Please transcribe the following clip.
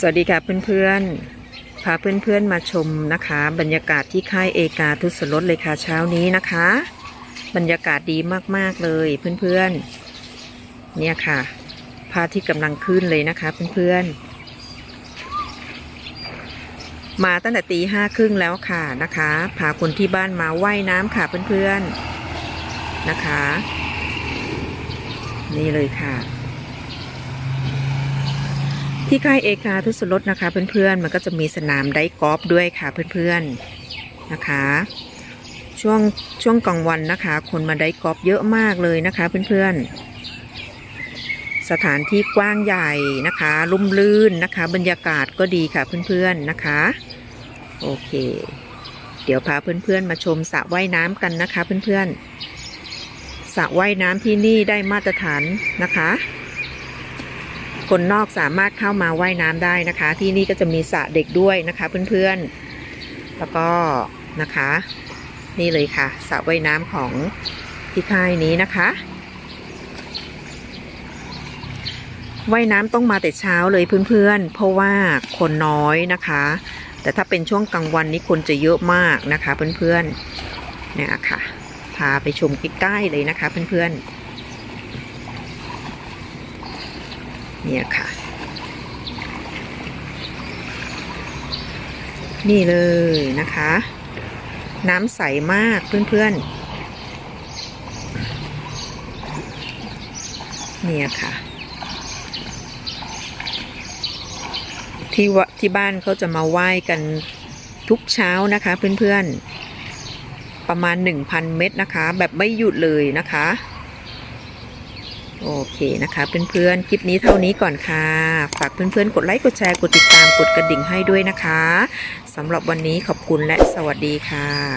สวัสดีค่ะเพื่อนๆ พาเพื่อนๆมาชมนะคะ บรรยากาศที่ค่ายเอกาทุสรสเลยค่ะเช้านี้นะคะ บรรยากาศดีมากๆเลยเพื่อนๆ เนี่ยค่ะพระอาที่กำลังขึ้นเลยนะคะเพื่อนๆ มาตั้งแต่ตีห้าครึ่งแล้วค่ะนะคะพาคนที่บ้านมาว่ายน้ำค่ะเพื่อนๆ นะคะ นี่เลยค่ะ ที่ค่ายเอกาทุสรสนะคะเพื่อนๆ มันก็จะมีสนามไดกอล์ฟด้วยค่ะเพื่อนๆนะคะ ช่วงช่วงกลางวันนะคะ คนมาไดกอล์ฟเยอะมากเลยนะคะเพื่อนๆ สถานที่กว้างใหญ่นะคะลุ่มลื่นนะคะ บรรยากาศก็ดีค่ะเพื่อนๆนะคะ โอเค เดี๋ยวพาเพื่อนๆมาชมสระว่ายน้ำกันนะคะเพื่อนๆสระว่ายน้ำที่นี่ได้มาตรฐานนะคะ คนนอกสามารถเข้ามาว่ายน้ำได้นะคะ ที่นี่ก็จะมีสระเด็กด้วยนะคะเพื่อนๆ แล้วก็นะคะ นี่เลยค่ะสระว่ายน้ำของที่ค่ายนี้นะคะว่ายน้ำต้องมาแต่เช้าเลยเพื่อนๆ เพราะว่าคนน้อยนะคะ แต่ถ้าเป็นช่วงกลางวันนี้คนจะเยอะมากนะคะเพื่อนๆเนี่ยค่ะพาไปชมใกล้ๆเลยนะคะเพื่อนๆ เนี่ยค่ะ นี่เลยนะคะ น้ำใสมากเพื่อนๆ เนี่ยค่ะ ที่วที่บ้านเขาจะมาไหว้กันทุกเช้านะคะเพื่อนๆ ประมาณ 1,000 เม็ดนะคะ แบบไม่หยุดเลยนะคะ โอเคนะคะเพื่อนๆ คลิปนี้เท่านี้ก่อนค่ะ ฝากเพื่อนๆ กดไลค์ กดแชร์ กดติดตาม กดกระดิ่งให้ด้วยนะคะ สำหรับวันนี้ขอบคุณและสวัสดีค่ะ